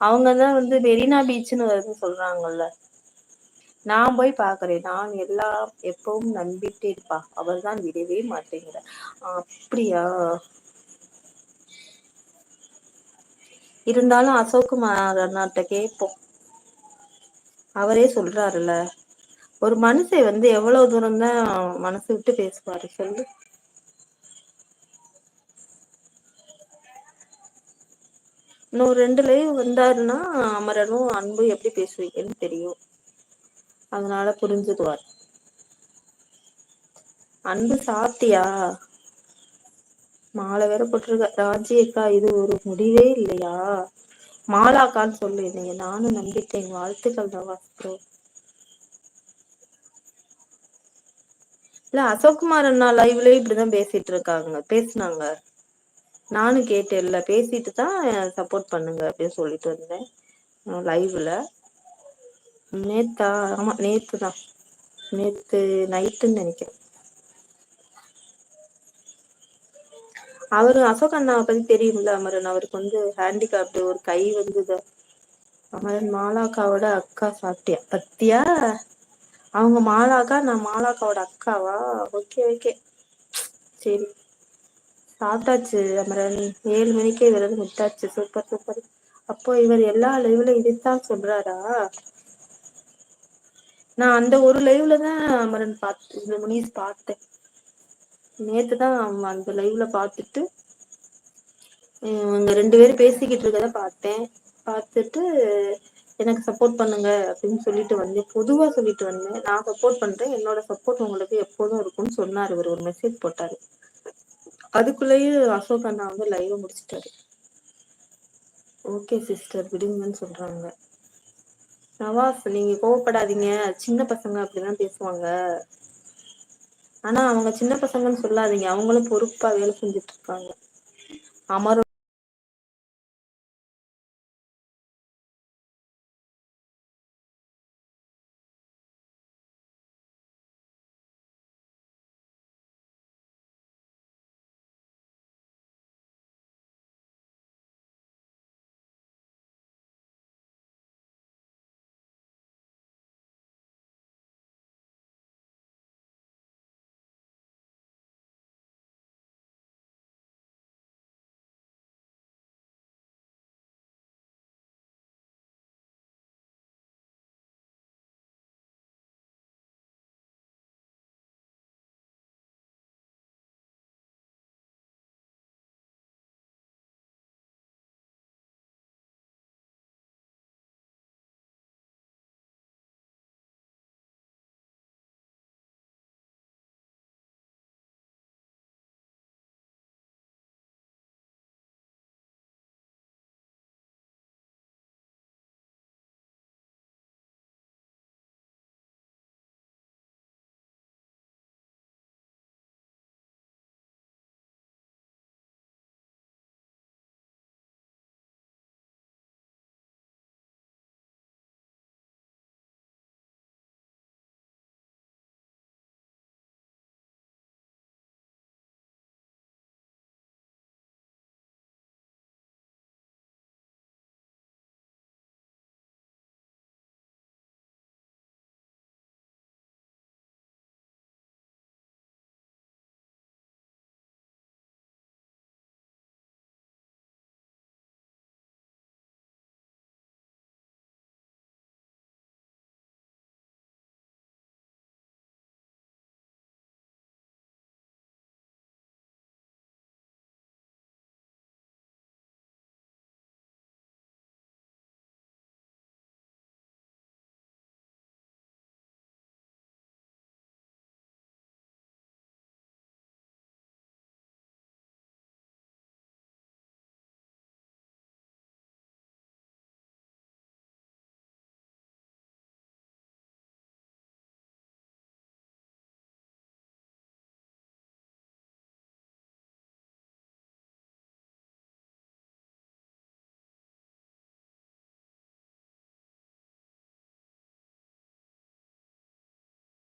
அவங்கதா வந்து மெரினா பீச்னு வருது சொல்றாங்கல்ல. நான் போய் பாக்குறேன். நான் எல்லாம் எப்பவும் நம்பிட்டேப்பா அவர் தான் விடவே மாட்டேங்கிறார் அப்படியா? இருந்தாலும் அசோக்குமார் அண்ணாட்ட கேட்போம். அவரே சொல்றாருல்ல. ஒரு மனுஷன் வந்து எவ்வளவு தூரந்தா மனசு விட்டு பேசுவாரு சொல்லு. இன்னும் ரெண்டு லைவ் வந்தாருன்னா அமரனும் அன்பு எப்படி பேசுவீங்கன்னு தெரியும். அதனால புரிஞ்சுக்குவார். அன்பு சாத்தியா? மாலை வேற போட்ருக்க ராஜிஅக்கா இது ஒரு முடிவே இல்லையா? மாலாக்கான்னு சொல்லு நீங்க நானும் நம்பிட்டேன். வாழ்த்துக்கள் நவாஸ்க்ரோ இல்ல அசோக்குமார் அண்ணா லைவ்லயே இப்படிதான் பேசிட்டு இருக்காங்க. பேசுனாங்க. நானும் கேட்டேன்ல பேசிட்டு தான் சப்போர்ட் பண்ணுங்க அப்படின்னு சொல்லிட்டு வந்தேன். லைவ்ல நேத்தா ஆமா நேத்துதா நேத்து நைட்டுன்னு நினைக்கிறேன். அவரு அசோக் அண்ணாவை பத்தி தெரியும்ல அமரன்? அவருக்கு வந்து ஹேண்டிகாப்டு ஒரு கை வந்து அமரன் மாலாக்காவோட அக்கா சாப்பிட்டியா? பத்தியா? அவங்க மாலாக்கா நான் மாலாக்காவோட அக்காவா? Okay okay. சரி. சாப்பிட்டாச்சு அமரன். ஏழு மணிக்கே விரதம் விட்டாச்சு. Super super. அப்போ இவர் எல்லா லைவ்ல இதைத்தான் சொல்றாரா? நான் அந்த ஒரு லைவ்லதா அமரன் பாத் இந்த முனிஸ் நேத்து தான் அந்த லைவ்ல பாத்துட்டு இவங்க ரெண்டு பேரும் பேசிக்கிட்டு இருக்கத பார்த்தேன். பாத்துட்டு எனக்கு சப்போர்ட் பண்ணுங்க அப்படின்னு சொல்லிட்டு வந்தேன். பொதுவா சொல்லிட்டு வந்தேன். நான் சப்போர்ட் பண்றேன். என்னோட சப்போர்ட் உங்களுக்கு எப்போதும் இருக்கும்னு சொன்னாரு இவரு. ஒரு மெசேஜ் போட்டாரு. அதுக்குள்ளேயே அசோக் அண்ணா வந்து லைவ் முடிச்சிட்டாரு. ஓகே சிஸ்டர் விடுங்கன்னு சொல்றாங்க. நவாஸ் நீங்க கோவப்படாதீங்க. சின்ன பசங்க அப்படிதான் பேசுவாங்க. ஆனா அவங்க சின்ன பசங்கன்னு சொல்லாதீங்க. அவங்களும் பொறுப்பா வேலை செஞ்சுட்டு இருக்காங்க. அமரும்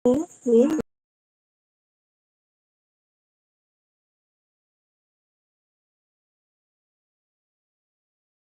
Miễn.